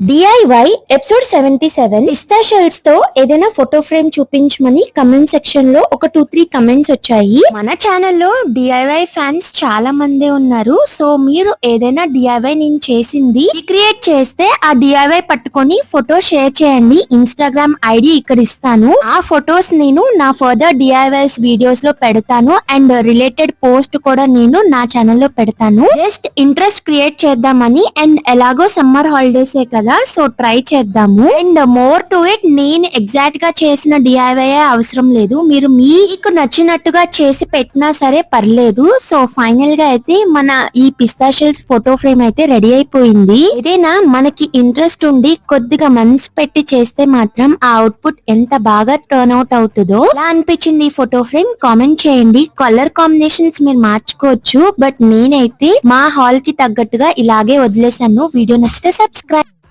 DIY episode seventy seven ఇస్తాషల్స్తో ఏదైనా photo frame చూపించమని కమెంట్ సెక్షన్లో ఒక టూ త్రీ కమెంట్స్ వచ్చాయి. మన ఛానల్లో డిఐవై ఫ్యాన్స్ చాలా మందే ఉన్నారు. సో మీరు ఏదైనా డిఐవై నేను చేసింది క్రియేట్ చేస్తే ఆ డిఐవై పట్టుకొని ఫోటో షేర్ చేయండి. ఇన్స్టాగ్రామ్ ఐడి ఇక్కడ ఇస్తాను. ఆ ఫొటోస్ నేను నా ఫర్దర్ డిఐవైస్ వీడియోస్లో పెడతాను. అండ్ రిలేటెడ్ పోస్ట్ కూడా నేను నా ఛానల్లో పెడతాను. జస్ట్ ఇంట్రెస్ట్ క్రియేట్ చేద్దామని. అండ్ ఎలాగో సమ్మర్ హాలిడేసే కదా సో ట్రై చేద్దాము. అండ్ మోర్ టు ఇట్ నేను ఎగ్జాక్ట్గా చేసిన డిఐవై అవసరం లేదు. మీరు మీకు నచ్చినట్టుగా చేసి పెట్టినా సరే పర్లేదు. సో ఫైనల్గా అయితే మన ఈ పిస్తాషల్స్ ఫోటో ఫ్రేమ్ అయితే రెడీ అయిపోయింది. ఏదైనా మనకి ఇంట్రెస్ట్ ఉండి కొద్దిగా మనసు పెట్టి చేస్తే మాత్రం ఆ అవుట్పుట్ ఎంత బాగా టర్న్ అవుట్ అవుతుందో ఎలా అనిపించింది ఈ ఫోటో ఫ్రేమ్ కామెంట్ చేయండి. కలర్ కాంబినేషన్స్ మీరు మార్చుకోవచ్చు. బట్ నేనైతే మా హాల్కి తగ్గట్టుగా ఇలాగే వదిలేసాను వీడియో నచ్చితే సబ్స్క్రైబ్